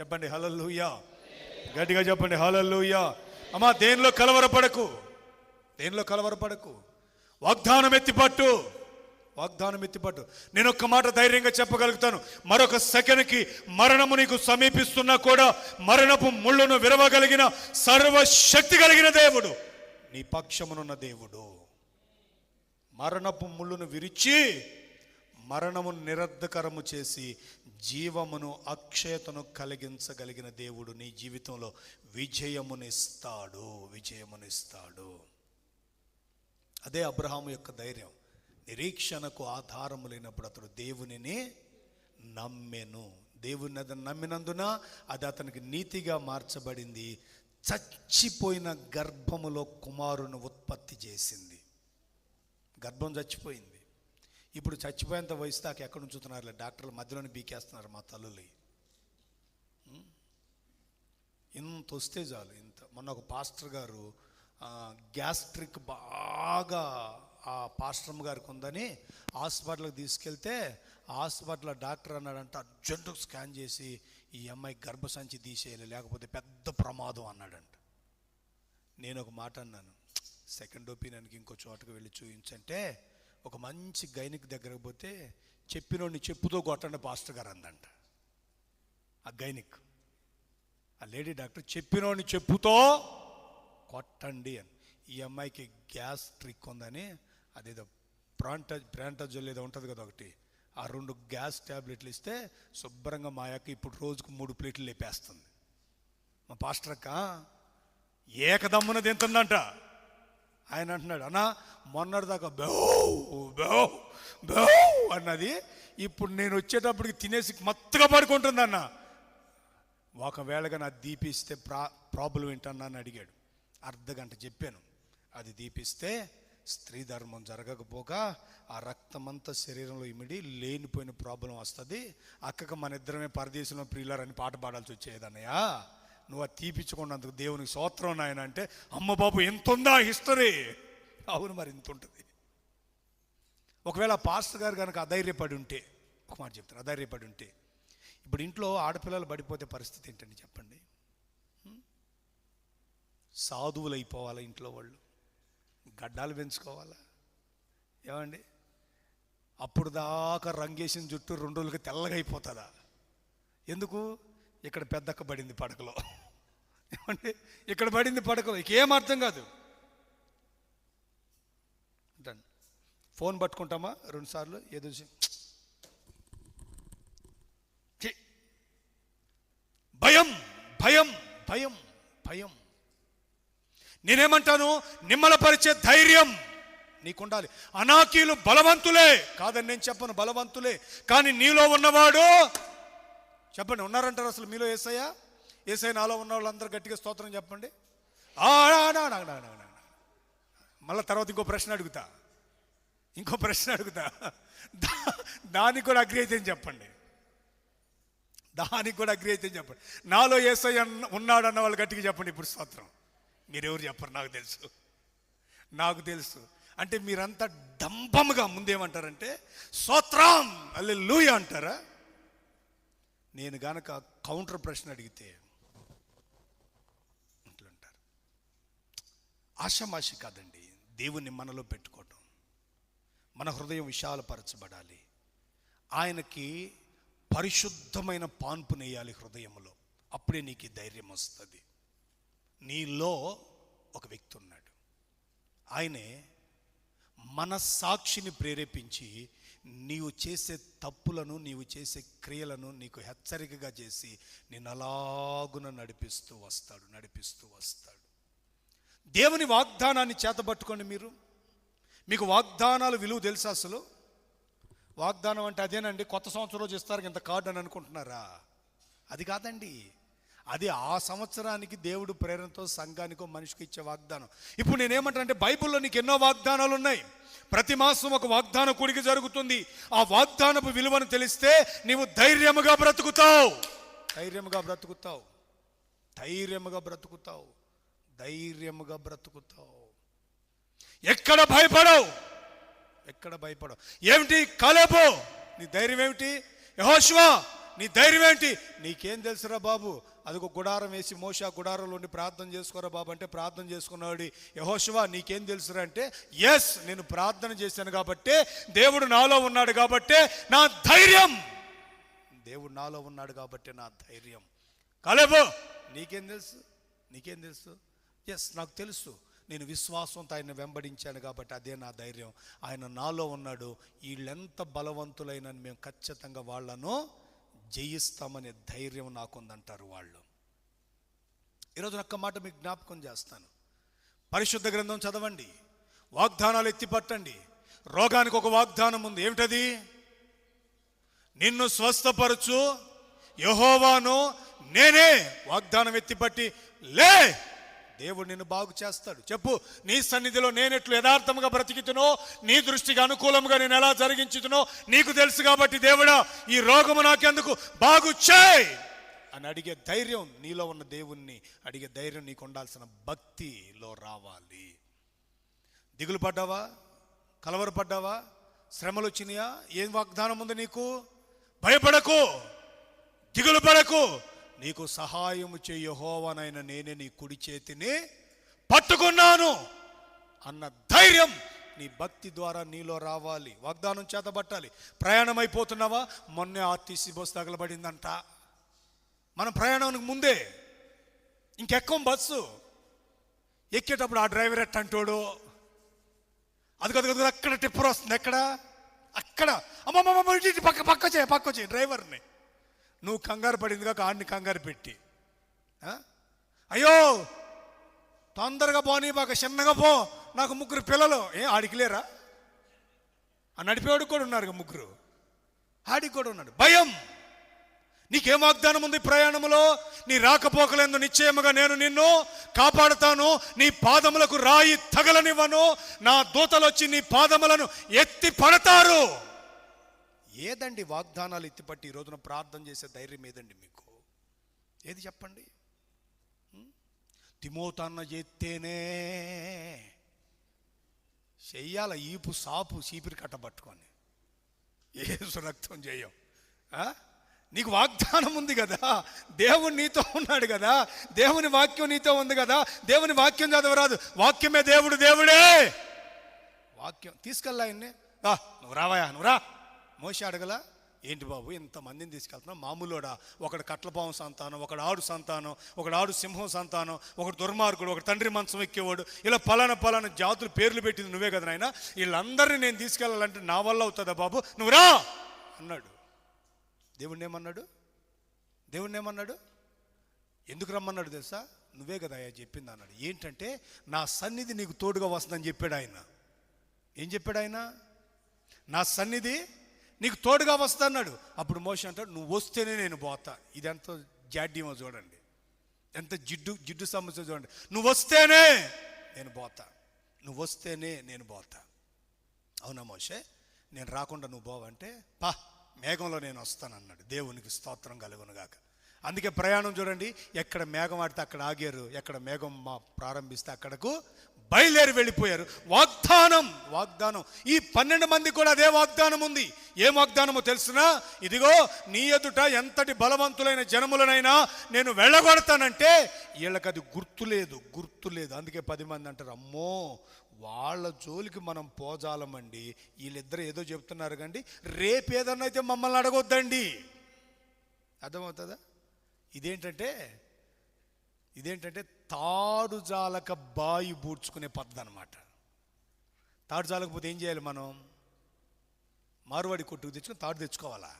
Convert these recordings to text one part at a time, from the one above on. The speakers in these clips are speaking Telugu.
చెప్పండి హలల్లుయా. గట్టిగా చెప్పండి హలల్లుయా. అమ్మా దేనిలో కలవరపడకు? దేనిలో కలవరపడకు? వాగ్దానం ఎత్తిపట్టు. వాగ్దానం ఎత్తిపట్టు. నేను ఒక్క మాట ధైర్యంగా చెప్పగలుగుతాను. మరొక సెకండ్కి మరణము నీకు సమీపిస్తున్నా కూడా మరణపు ముళ్ళను విరవగలిగిన సర్వశక్తి కలిగిన దేవుడు. నీ పక్షమునున్న దేవుడు. మరణపు ముళ్ళును విరిచి మరణము నిరర్ధకరము చేసి జీవమును అక్షయతను కలిగించగలిగిన దేవుడు నీ జీవితంలో విజయమునిస్తాడు విజయమునిస్తాడు. అదే అబ్రహాము యొక్క ధైర్యం. నిరీక్షణకు ఆధారము లేనప్పుడు అతడు దేవునిని నమ్మెను. దేవుని అతను నమ్మినందున అది అతనికి నీతిగా మార్చబడింది. చచ్చిపోయిన గర్భములో కుమారుని ఉత్పత్తి చేసింది. గర్భం చచ్చిపోయింది. ఇప్పుడు చచ్చిపోయేంత వయసు దాకా ఎక్కడ ఉంచుతున్నారులే? డాక్టర్లు మధ్యలోనే బీకేస్తున్నారు మా తల్లులు ఇంత వస్తే చాలు ఇంత. మొన్న ఒక పాస్టర్ గారు గ్యాస్ట్రిక్ బాగా ఆ పాస్టర్ గారికి ఉందని హాస్పిటల్కి తీసుకెళ్తే హాస్పిటల్ డాక్టర్ అన్నాడంట అర్జెంటుగా స్కాన్ చేసి ఈ అమ్మాయి గర్భసంచి తీసేయాలి లేకపోతే పెద్ద ప్రమాదం అన్నాడంట. నేను ఒక మాట అన్నాను సెకండ్ ఒపీనియన్కి ఇంకో చోటకు వెళ్ళి చూపించంటే ఒక మంచి గైనిక్ దగ్గరకు పోతే చెప్పినోడిని చెప్పుతో కొట్టండి పాస్టర్ గారు అందంట. ఆ గైనిక్ ఆ లేడీ డాక్టర్ చెప్పినోడిని చెప్పుతో కొట్టండి అని. ఈ అమ్మాయికి గ్యాస్ ట్రిక్ ఉందని అదేదో ప్రాంట ప్రాంటజల్ ఏదో ఉంటుంది కదా ఒకటి. ఆ రెండు గ్యాస్ ట్యాబ్లెట్లు ఇస్తే శుభ్రంగా మా యొక్క ఇప్పుడు రోజుకు మూడు ప్లేట్లు లేపేస్తుంది. మా పాస్టర్ అక్క ఏకదమ్మున తింటుందంట. ఆయన అంటున్నాడు అన్నా మొన్నటిదాకా బెవ్ బెవ్ బెవ్ అన్నది ఇప్పుడు నేను వచ్చేటప్పటికి తినేసి మత్తుగా పడుకుంటుందన్న ఒకవేళగా నా దీపిస్తే ప్రా ప్రాబ్లం ఏంటన్నా? అని అడిగాడు. అర్ధ గంట చెప్పాను. అది దీపిస్తే స్త్రీ ధర్మం జరగకపోక ఆ రక్తమంతా శరీరంలో ఇమిడి లేనిపోయిన ప్రాబ్లం వస్తుంది. అక్కకు మన ఇద్దరమే పరదేశంలో ప్రియులారని పాట పాడాల్సి వచ్చేదన్నయ్యా నువ్వు అది తీపించుకున్నందుకు దేవునికి స్తోత్రం నాయన అంటే అమ్మ బాబు ఎంత ఉందా హిస్టరీ? అవును మరి ఇంత ఉంటుంది ఒకవేళ ఆ పాస్టర్ గారు కనుక అధైర్యపడి ఉంటే ఒక మాట చెప్తాను అధైర్యపడి ఉంటే ఇప్పుడు ఇంట్లో ఆడపిల్లలు పడిపోతే పరిస్థితి ఏంటండి చెప్పండి? సాధువులు అయిపోవాలా ఇంట్లో వాళ్ళు? గడ్డాలు పెంచుకోవాలా? ఏమండి? అప్పుడు దాకా రంగేసిన జుట్టు రెండు రోజులకి తెల్లగా అయిపోతుందా? ఎందుకు? ఇక్కడ పెద్దక్క పడింది పడకలో. ఏమంటే ఇక్కడ పడింది పడకలో. ఇకేం అర్థం కాదు. డన్ ఫోన్ పట్టుకుంటామా? రెండుసార్లు ఏదో భయం భయం భయం భయం. నేనేమంటాను? నిమ్మలపరిచే ధైర్యం నీకుండాలి. అనాకీలు బలవంతులే. కాదని నేను చెప్పను బలవంతులే. కానీ నీలో ఉన్నవాడు చెప్పండి ఉన్నారంటారు అసలు మీలో ఏసయ్యా? ఏసై నాలో ఉన్న వాళ్ళందరూ గట్టిగా స్తోత్రం చెప్పండి. ఆ, నా, నా, తర్వాత ఇంకో ప్రశ్న అడుగుతా. ఇంకో ప్రశ్న అడుగుతా. దా- దానికి కూడా అగ్రి అయితే చెప్పండి? దానికి కూడా అగ్రి అయితే చెప్పండి? నాలో ఏసై అన్న- ఉన్నాడు అన్న వాళ్ళు గట్టిగా చెప్పండి ఇప్పుడు స్తోత్రం. మీరెవరు చెప్పరు నాకు తెలుసు. నాకు తెలుసు. అంటే మీరంతా డంబముగా ముందేమంటారంటే స్తోత్రం అల్లె లూయ అంటారా? నేను గనక కౌంటర్ ప్రశ్న అడిగితే అంటారు ఆషమాషి కాదండి దేవుణ్ణి మనలో పెట్టుకోవటం. మన హృదయం విశాలపరచబడాలి. ఆయనకి పరిశుద్ధమైన పాన్పు నేయాలి హృదయంలో అప్పుడే నీకు ధైర్యం వస్తుంది. నీలో ఒక వ్యక్తి ఉన్నాడు. ఆయనే మన సాక్షిని ప్రేరేపించి నీవు చేసే తప్పులను నీవు చేసే క్రియలను నీకు హెచ్చరికగా చేసి నేను అలాగున నడిపిస్తూ వస్తాడు నడిపిస్తూ వస్తాడు. దేవుని వాగ్దానాన్ని చేతబట్టుకోండి మీరు. మీకు వాగ్దానాలు విలువ తెలుసా అసలు? వాగ్దానం అంటే అదేనండి కొత్త సంవత్సరం రోజు ఇస్తారు ఇంత కార్డు అని అనుకుంటున్నారా? అది కాదండి. అది ఆ సంవత్సరానికి దేవుడు ప్రేరణతో సంఘానికో మనిషికి ఇచ్చే వాగ్దానం. ఇప్పుడు నేనేమంటానంటే బైబిల్లో నీకు ఎన్నో వాగ్దానాలు ఉన్నాయి. ప్రతి మాసం ఒక వాగ్దాన కూడిక జరుగుతుంది. ఆ వాగ్దానపు విలువను తెలిస్తే నీవు ధైర్యముగా బ్రతుకుతావు. ధైర్యముగా బ్రతుకుతావు. ధైర్యముగా బ్రతుకుతావు. ధైర్యముగా బ్రతుకుతావు. ఎక్కడ భయపడవు? ఎక్కడ భయపడవు? ఏమిటి? కాలేపో నీ ధైర్యం ఏమిటి? యహోష్వా నీ ధైర్యం ఏంటి నీకేం తెలుసురా బాబు? అదొక గుడారం వేసి మోష ఆ గుడారంలో ఉండి ప్రార్థన చేసుకోరా బాబు అంటే ప్రార్థన చేసుకున్నాడు. యహోశివా నీకేం తెలుసురా అంటే ఎస్ నేను ప్రార్థన చేశాను కాబట్టి దేవుడు నాలో ఉన్నాడు కాబట్టి నా ధైర్యం. దేవుడు నాలో ఉన్నాడు కాబట్టి నా ధైర్యం. కాలేబో నీకేం తెలుసు? నీకేం తెలుసు? ఎస్ నాకు తెలుసు. నేను విశ్వాసంతో ఆయన వెంబడించాను కాబట్టి అదే నా ధైర్యం. ఆయన నాలో ఉన్నాడు. వీళ్ళెంత బలవంతులైన మేము ఖచ్చితంగా వాళ్ళను జయిస్తామనే ధైర్యం నాకుందంటారు వాళ్ళు. ఈరోజు ఒక్క మాట మీకు జ్ఞాపకం చేస్తాను. పరిశుద్ధ గ్రంథం చదవండి. వాగ్దానాలు ఎత్తిపట్టండి. రోగానికి ఒక వాగ్దానం ఉంది. ఏమిటది? నిన్ను స్వస్థపరచు యహోవాను నేనే. వాగ్దానం ఎత్తిపట్టి లే! దేవుడు నిన్ను బాగు చేస్తాడు. చెప్పు నీ సన్నిధిలో నేనెట్లు యథార్థముగా బ్రతికితునో నీ దృష్టికి అనుకూలంగా నేను ఎలా జరిగించుతునో నీకు తెలుసు కాబట్టి దేవుడా ఈ రోగము నాకెందుకు? బాగు చేయి అని అడిగే ధైర్యం నీలో ఉన్న దేవుణ్ణి అడిగే ధైర్యం నీకు ఉండాల్సిన భక్తిలో రావాలి. దిగులు పడ్డావా? కలవరపడ్డావా శ్రమలు వచ్చినాయా? ఏం వాగ్దానం ఉంది నీకు? భయపడకు దిగులు పడకు. నీకు సహాయము చేయహోవనైన నేనే నీ కుడి చేతిని పట్టుకున్నాను అన్న ధైర్యం నీ భక్తి ద్వారా నీలో రావాలి. వాగ్దానం చేతబట్టాలి. ప్రయాణం అయిపోతున్నావా మొన్నే ఆర్టీసీ బస్సు తగలబడిందంట. మనం ప్రయాణానికి ముందే ఇంకెక్కం బస్సు ఎక్కేటప్పుడు ఆ డ్రైవర్ ఎట్టంటోడు? అది కదా కదా అక్కడ టిప్పర్ వస్తుంది. ఎక్కడ? అక్కడ. అమ్మమ్మ పక్క పక్క చేయ పక్క చేయి డ్రైవర్ని. నువ్వు కంగారు పడింది కాక ఆడిని కంగారు పెట్టి. అయ్యో తొందరగా పోనీ బాగా చిన్నగా పో. నాకు ముగ్గురు పిల్లలు. ఏ ఆడికి లేరా? ఆ నడిపేవాడు కూడా ఉన్నారు ముగ్గురు. ఆడికి కూడా ఉన్నాడు. భయం! నీకేం వాగ్దానం ఉంది ప్రయాణములో? నీ రాకపోకలందు నిశ్చయముగా నేను నిన్ను కాపాడుతాను. నీ పాదములకు రాయి తగలనివ్వను. నా దూతలు వచ్చి నీ పాదములను ఎత్తి పడతారు. ఏదండి వాగ్దానాలు ఎత్తిపట్టి ఈ రోజున ప్రార్థన చేసే ధైర్యం ఏదండి మీకు? ఏది చెప్పండి? ఉం? తిమోతన్న చెయ్యాల ఈపు సాపు చీపిరి కట్టబట్టుకొని ఏసు రక్తం చేయం ఆ? నీకు వాగ్దానం ఉంది కదా? దేవుడు నీతో ఉన్నాడు కదా? దేవుని వాక్యం నీతో ఉంది కదా? దేవుని వాక్యం చదవరాదు వాక్యమే దేవుడు దేవుడే! వాక్యం తీసుకెళ్ళా ఆయన్ని. నువ్వు రావాయా నువ్వు రా! మోసి అడగలా ఏంటి బాబు ఇంతమందిని తీసుకెళ్తున్నావు? మామూలుడా? ఒకడు కట్లపాము సంతానం ఒకడు ఆడు సంతానం ఒకడు ఆడు సింహం సంతానం ఒకడు దుర్మార్గుడు ఒకడు తండ్రి మంచం ఎక్కేవాడు. ఇలా పలానా పలానా జాతులు పేర్లు పెట్టింది నువ్వే కదా నాయన? వీళ్ళందరినీ నేను తీసుకెళ్ళాలంటే నా వల్ల అవుతుందా బాబు? నువ్వు రా! అన్నాడు. దేవుణ్ణి ఏమన్నాడు? దేవుణ్ణి ఏమన్నాడు? ఎందుకు రమ్మన్నాడు తెలుసా? నువ్వే కదా అయ్యా చెప్పింది అన్నాడు. ఏంటంటే నా సన్నిధి నీకు తోడుగా వస్తుందని చెప్పాడు ఆయన. ఏం చెప్పాడు ఆయన? నా సన్నిధి నీకు తోడుగా వస్తా అన్నాడు. అప్పుడు మోష అంటాడు నువ్వు వస్తేనే నేను పోతా. ఇదెంత జాడ్యమో చూడండి. ఎంత జిడ్డు జిడ్డు సమస్య చూడండి. నువ్వు వస్తేనే నేను పోతా. నువ్వు వస్తేనే నేను పోతా. అవునా మోషే? నేను రాకుండా నువ్వు పోవంటే పా మేఘంలో నేను వస్తానన్నాడు దేవునికి స్తోత్రం కలుగునుగాక అందుకే ప్రయాణం చూడండి ఎక్కడ మేఘం ఆడితే అక్కడ ఆగారు ఎక్కడ మేఘం మా ప్రారంభిస్తే అక్కడకు బయలుదేరి వెళ్ళిపోయారు. వాగ్దానం వాగ్దానం. ఈ పన్నెండు మంది కూడా అదే వాగ్దానం ఉంది. ఏం వాగ్దానమో తెలుసునా? ఇదిగో నీ ఎదుట ఎంతటి బలవంతులైన జనములనైనా నేను వెళ్ళగొడతానంటే వీళ్ళకి అది గుర్తులేదు గుర్తులేదు అందుకే పది మంది అంటారు అమ్మో వాళ్ళ జోలికి మనం పోజాలమండి. వీళ్ళిద్దరు ఏదో చెప్తున్నారు కండి. రేపు ఏదన్నా అయితే మమ్మల్ని అడగొద్దండి. అర్థమవుతుందా? ఇదేంటంటే ఇదేంటంటే తాడు జాలక బాయి బూడ్చుకునే పద్ధతి అనమాట తాడు జాలకపోతే ఏం చేయాలి మనం? మారువాడి కొట్టుకు తెచ్చుకొని తాడు తెచ్చుకోవాలా?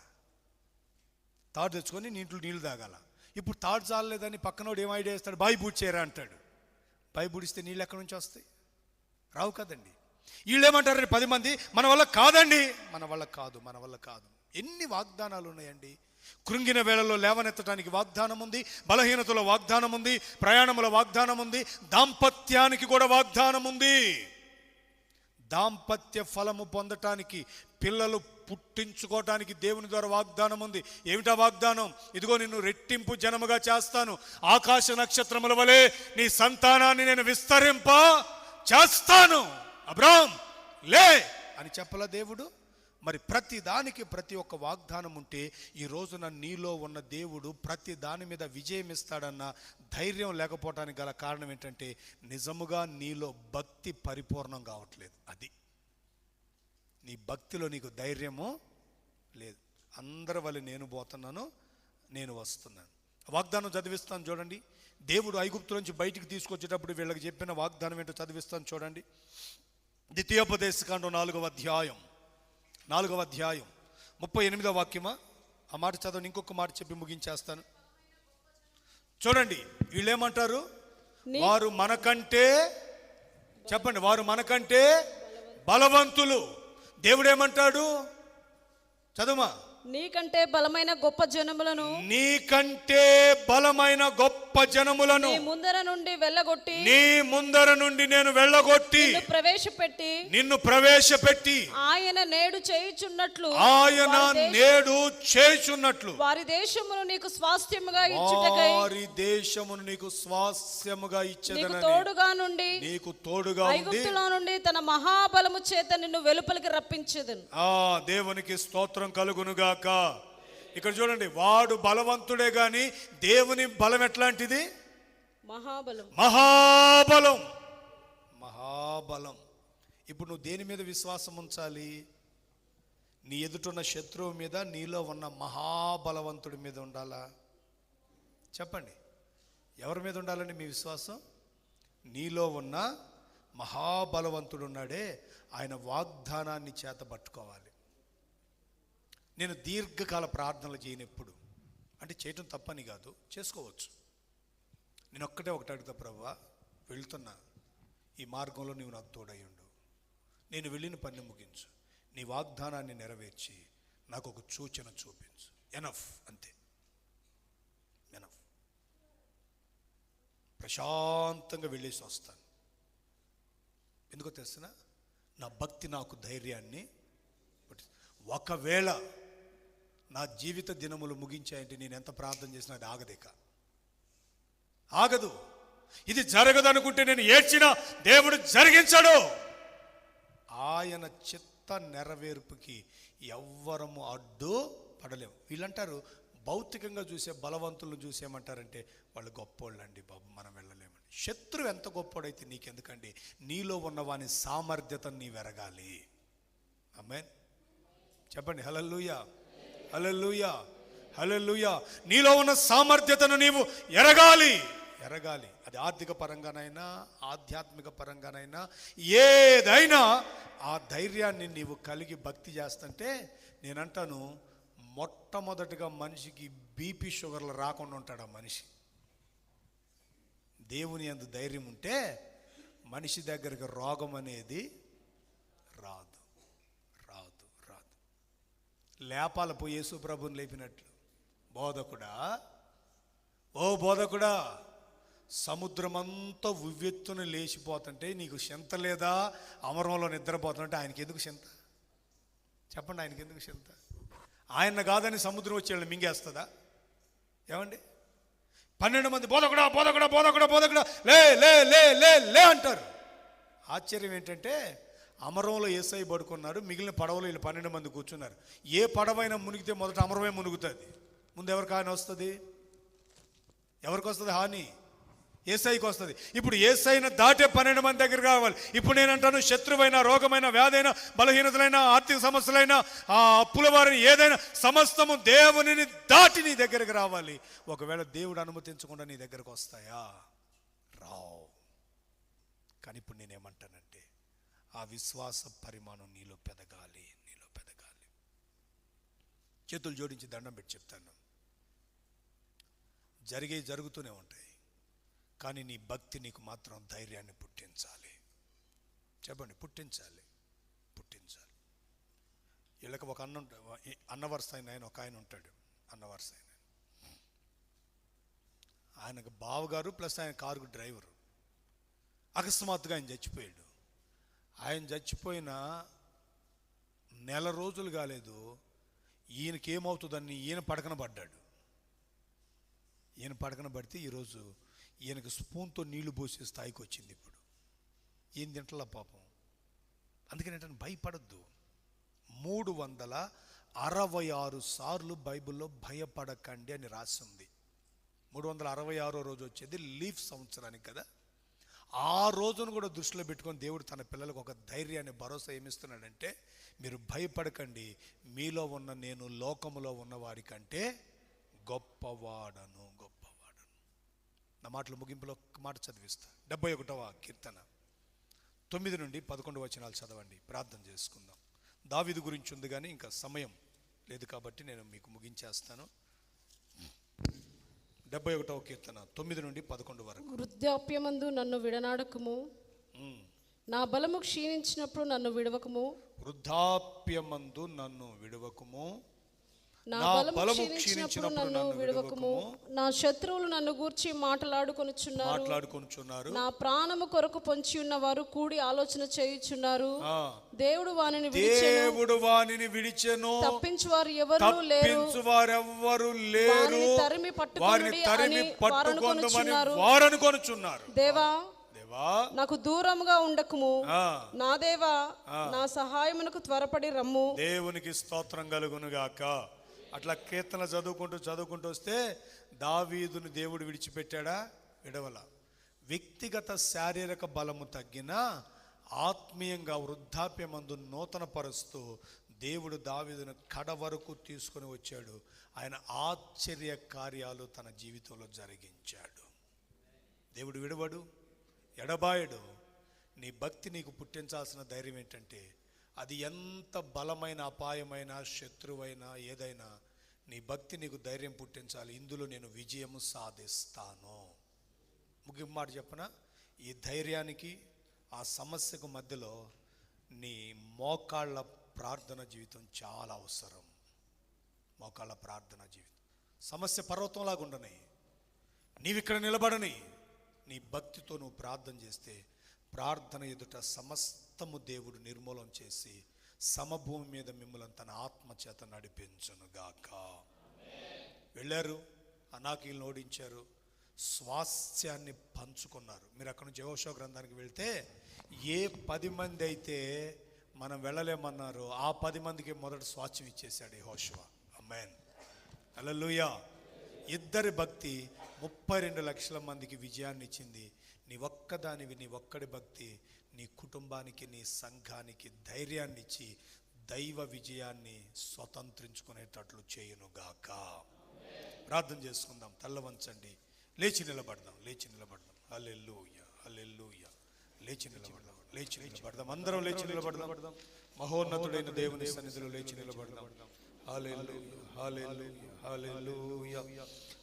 తాడు తెచ్చుకొని నీంట్లో నీళ్ళు తాగాల? ఇప్పుడు తాడు చాలలేదని పక్కనోడు ఏం ఐడియా ఇస్తాడు బాయి బూడ్చేరా అంటాడు. బాయి బూడిస్తే నీళ్ళు ఎక్కడి నుంచి వస్తాయి? రావు కదండి. వీళ్ళు ఏమంటారు పది మంది మన వల్ల కాదండి. మన వల్ల కాదు మన వల్ల కాదు. ఎన్ని వాగ్దానాలు ఉన్నాయండి? కృంగిన వేళల్లో లేవనెత్తడానికి వాగ్దానం ఉంది బలహీనతలో వాగ్దానం ఉంది ప్రయాణముల వాగ్దానం ఉంది దాంపత్యానికి కూడా వాగ్దానం ఉంది దాంపత్య ఫలము పొందటానికి పిల్లలు పుట్టించుకోవటానికి దేవుని ద్వారా వాగ్దానం ఉంది ఏమిటా వాగ్దానం? ఇదిగో నిన్ను రెట్టింపు జనముగా చేస్తాను. ఆకాశ నక్షత్రముల వలె నీ సంతానాన్ని నేను విస్తరింప చేస్తాను. అబ్రామ్ లే అని చెప్పలా దేవుడు? మరి ప్రతి దానికి ప్రతి ఒక్క వాగ్దానం ఉంటే ఈ రోజున నీలో ఉన్న దేవుడు ప్రతి దాని మీద విజయం ఇస్తాడన్న ధైర్యం లేకపోవటానికి గల కారణం ఏంటంటే నిజముగా నీలో భక్తి పరిపూర్ణం కావట్లేదు. అది. నీ భక్తిలో నీకు ధైర్యము లేదు. అందరి వల్ల నేను పోతున్నాను నేను వస్తున్నాను. వాగ్దానం చదివిస్తాను చూడండి. దేవుడు ఐగుప్తు నుంచి బయటికి తీసుకొచ్చేటప్పుడు వీళ్ళకి చెప్పిన వాగ్దానం ఏంటో చదివిస్తాను చూడండి. ద్వితీయోపదేశకాండం నాలుగవ అధ్యాయం. నాలుగవ అధ్యాయం. ముప్పై ఎనిమిదవ వాక్యమా? ఆ మాట చదవండి ఇంకొక మాట చెప్పి ముగించేస్తాను. చూడండి వీళ్ళేమంటారు? నీ- వారు మనకంటే చెప్పండి వారు మనకంటే బలవంతులు. దేవుడు ఏమంటాడు చదువుమా? నీకంటే బలమైన గొప్ప జనములను నీకంటే బలమైన గొప్ప జనములను నీ ముందర నుండి వెళ్ళగొట్టి నీ ముందర నుండి నేను వెళ్ళగొట్టి నిన్ను ప్రవేశపెట్టి నిన్ను ప్రవేశపెట్టి ఆయన నేడు చేయుచున్నట్లు ఆయన నేడు చేయుచున్నట్లు వారి దేశమును నీకు స్వాస్థ్యముగా ఇచ్చుటకై వారి దేశమును నీకు స్వాస్యముగా నీకు ఇచ్చేదనని తోడుగా నుండి నీకు తోడుగా ఐగుప్తులో నుండి తన మహాబలము చేత నిన్ను వెలుపలికి రప్పించదును. ఆ దేవునికి స్తోత్రం కలుగునుగాక ఇక్కడ చూడండి వాడు బలవంతుడే గాని దేవుని బలం ఎట్లాంటిది? మహాబలం. మహాబలం. మహాబలం. ఇప్పుడు నువ్వు దేని మీద విశ్వాసం ఉంచాలి? నీ ఎదుటున్న శత్రువు మీద నీలో ఉన్న మహాబలవంతుడి మీద ఉండాలా? చెప్పండి. ఎవరి మీద ఉండాలండి మీ విశ్వాసం? నీలో ఉన్న మహాబలవంతుడు ఉన్నాడే. ఆయన వాగ్దానాన్ని చేత పట్టుకోవాలి. నేను దీర్ఘకాల ప్రార్థనలు చేయనప్పుడు. అంటే చేయటం తప్పని కాదు చేసుకోవచ్చు. నేను ఒక్కటే ఒకటి అడుగుతా ప్రభా వెళ్తున్నా. ఈ మార్గంలో నీవు నాకు తోడయ్యుండు. నేను వెళ్ళిన పని ముగించు. నీ వాగ్దానాన్ని నెరవేర్చి నాకు ఒక సూచన చూపించు. ఎనఫ్ అంతే. ఎనఫ్. ప్రశాంతంగా వెళ్ళేసి వస్తాను. ఎందుకో తెలిసిన? నా భక్తి నాకు ధైర్యాన్ని. ఒకవేళ నా జీవిత దినములు ముగించాయంటే నేను ఎంత ప్రార్థన చేసినా అది ఆగదేక. ఆగదు. ఇది జరగదు అనుకుంటే నేను ఏడ్చిన దేవుడు జరిగించడు. ఆయన చిత్త నెరవేర్పుకి ఎవ్వరము అడ్డు పడలేము. వీళ్ళంటారు భౌతికంగా చూసే బలవంతులను చూసేమంటారంటే వాళ్ళు గొప్పోళ్ళు అండి బాబు మనం వెళ్ళలేమండి శత్రువు ఎంత గొప్పోడైతే నీకెందుకండి? నీలో ఉన్న వాని సామర్థ్యతను నీ వెరగాలి. అమ్మాయి చెప్పండి హలల్లుయా. Hallelujah hallelujah. నీలో ఉన్న సామర్థ్యతను నీవు ఎరగాలి. ఎరగాలి. అది ఆర్థిక పరంగానైనా ఆధ్యాత్మిక పరంగానైనా ఏదైనా ఆ ధైర్యాన్ని నీవు కలిగి భక్తి చేస్తుంటే నేనంటాను మొట్టమొదటిగా మనిషికి బీపీ షుగర్లు రాకుండా ఉంటాడు ఆ మనిషి. దేవుని అందు ధైర్యం ఉంటే మనిషి దగ్గరికి రోగం అనేది రాదు. లేపాలపు యేసు ప్రభుని లేపినట్లు. బోధకుడా? ఓ బోధకుడా సముద్రమంతా ఉవ్వెత్తున లేచిపోతుంటే నీకు చింత లేదా? అమరంలో నిద్రపోతుంటే ఆయనకి ఎందుకు చింత చెప్పండి ఆయనకి ఎందుకు చింత ఆయన కాదని సముద్రం వచ్చేళ్ళు మింగేస్తుందా? ఏమండి? పన్నెండు మంది బోధకుడా బోధకుడా బోధకుడా బోధకుడా లే లే లే లే లే అంటారు. ఆశ్చర్యం ఏంటంటే అమరంలో ఏసై పడుకున్నారు మిగిలిన పడవలో వీళ్ళు పన్నెండు మంది కూర్చున్నారు. ఏ పడవైనా మునిగితే మొదట అమరమే మునుగుతుంది. ముందు ఎవరికి హాని వస్తుంది? ఎవరికి వస్తుంది హాని? ఏసైకి వస్తుంది. ఇప్పుడు ఏసైన దాటే పన్నెండు మంది దగ్గర కావాలి. ఇప్పుడు నేనంటాను శత్రువైన రోగమైన వ్యాధైన బలహీనతలైన ఆర్థిక సమస్యలైన ఆ అప్పుల వారిని ఏదైనా సమస్తము దేవునిని దాటి నీ దగ్గరికి రావాలి. ఒకవేళ దేవుడు అనుమతించకుండా నీ దగ్గరకు వస్తాయా? రావు. కానీ ఇప్పుడు నేనేమంటానండి ఆ విశ్వాస పరిమాణం నీలో పెదగాలి నీలో పెదగాలి. చేతులు జోడించి దండం పెట్టి చెప్తాను. జరిగే జరుగుతూనే ఉంటాయి కానీ నీ భక్తి నీకు మాత్రం ధైర్యాన్ని పుట్టించాలి. చెప్పండి పుట్టించాలి పుట్టించాలి. వీళ్ళకి ఒక అన్న అన్నవరస అయిన ఆయన ఒక ఆయన ఉంటాడు అన్నవరస ఆయన. ఆయనకు బావగారు ప్లస్ ఆయన కారుకు డ్రైవరు. అకస్మాత్తుగా ఆయన చచ్చిపోయాడు. ఆయన చచ్చిపోయిన నెల రోజులు కాలేదు ఈయనకి ఏమవుతుందని ఈయన పడకన పడ్డాడు. ఈయన పడకన పడితే ఈరోజు ఈయనకు స్పూన్తో నీళ్ళు పోసే స్థాయికి వచ్చింది ఇప్పుడు. ఏం తింటలా పాపం. అందుకని ఏంటంటే భయపడద్దు. మూడు వందల అరవై ఆరు సార్లు బైబిల్లో భయపడకండి అని రాసింది. మూడు వందల అరవై ఆరో రోజు వచ్చేది లీఫ్ సంవత్సరానికి కదా? ఆ రోజును కూడా దృష్టిలో పెట్టుకొని దేవుడు తన పిల్లలకు ఒక ధైర్యాన్ని భరోసా ఏమిస్తున్నాడంటే మీరు భయపడకండి. మీలో ఉన్న నేను లోకములో ఉన్న వారికంటే గొప్పవాడను గొప్పవాడను. నా మాటలు ముగింపులో ఒక మాట చదివిస్తా. డెబ్బై ఒకటవ కీర్తన. తొమ్మిది నుండి పదకొండు వచనాలు చదవండి. ప్రార్థన చేసుకుందాం. దావిది గురించి ఉంది కానీ ఇంకా సమయం లేదు కాబట్టి నేను మీకు ముగించేస్తాను. డెబ్బై ఒకటవ కీర్తన తొమ్మిది నుండి పదకొండు వరకు. వృద్ధాప్యమందు నన్ను విడనాడకము. నా బలము క్షీణించినప్పుడు నన్ను విడవకము. వృద్ధాప్యమందు నన్ను విడువకుము. నా బలము క్షీణించినప్పుడు నన్ను విడవకము. నా శత్రువులు నన్ను గూర్చి మాట్లాడుకొనుచున్నారు. మాట్లాడుకొనుచున్నారు. నా ప్రాణము కొరకు పొంచి ఉన్న వారు కూడి ఆలోచన చేయుచున్నారు. దేవుడు వానిని విడిచెను. దేవుడు వానిని విడిచెను. తప్పించు వారు ఎవరు లేరు. వారెవ్వరు లేరు. తరిమి పట్టుకొనుడి వారిని తరిమి వారనుకొనుచున్నారు. వారనుకొనుచున్నారు. దేవా నాకు దూరముగా ఉండకము. నా దేవా నా సహాయమునకు త్వరపడి రమ్ము. దేవునికి స్తోత్రం కలుగును గాక అట్లా కీర్తన చదువుకుంటూ చదువుకుంటూ వస్తే దావీదును దేవుడు విడిచిపెట్టాడా? విడవల. వ్యక్తిగత శారీరక బలము తగ్గినా ఆత్మీయంగా వృద్ధాప్యమందు నూతన పరుస్తూ దేవుడు దావీదును కడ వరకు తీసుకొని వచ్చాడు. ఆయన ఆశ్చర్య కార్యాలు తన జీవితంలో జరిగించాడు. దేవుడు విడవడు ఎడబాయడు. నీ భక్తి నీకు పుట్టించాల్సిన ధైర్యం ఏంటంటే అది ఎంత బలమైన అపాయమైన శత్రువైనా ఏదైనా నీ భక్తి నీకు ధైర్యం పుట్టించాలి. ఇందులో నేను విజయము సాధిస్తాను. ముగింపు మాట చెప్పన? ఈ ధైర్యానికి ఆ సమస్యకు మధ్యలో నీ మోకాళ్ళ ప్రార్థన జీవితం చాలా అవసరం. మోకాళ్ళ ప్రార్థన జీవితం. సమస్య పర్వతంలాగా ఉండని నీవిక్కడ నిలబడని నీ భక్తితో నువ్వు ప్రార్థన చేస్తే ప్రార్థన ఎదుట సమస్తము దేవుడు నిర్మూలం చేసి సమభూమి మీద మిమ్మల్ని తన ఆత్మ చేత నడిపించునుగాక. వెళ్ళారు అనాకీలను ఓడించారు స్వాస్థ్యాన్ని పంచుకున్నారు. మీరు అక్కడ నుంచి యోషో గ్రంథానికి వెళ్తే ఏ పది మంది అయితే మనం వెళ్ళలేమన్నారో ఆ పది మందికి మొదటి స్వాస్థ్యం ఇచ్చేశాడు యెహోషువ. అమ్మాన్ అలలుయా ఇద్దరి భక్తి ముప్పై రెండు లక్షల మందికి విజయాన్ని ఇచ్చింది. నీ ఒక్కదానివి నీ ఒక్కడి భక్తి నీ కుటుంబానికి నీ సంఘానికి ధైర్యాన్ని ఇచ్చి దైవ విజయాన్ని స్వతంత్రించుకునేటట్లు చేయునుగాక. ప్రార్థన చేసుకుందాం తల్లవంచండి. లేచి నిలబడదాం లేచి నిలబడదాం. హల్లెలూయా హల్లెలూయా. లేచి నిలబడదాం లేచి నిలబడదాం. అందరం లేచి నిలబడదాం. మహోన్నతుడైన దేవుని సన్నిధిలో లేచి నిలబడదాం. హల్లెలూయా హల్లెలూయా హల్లెలూయా.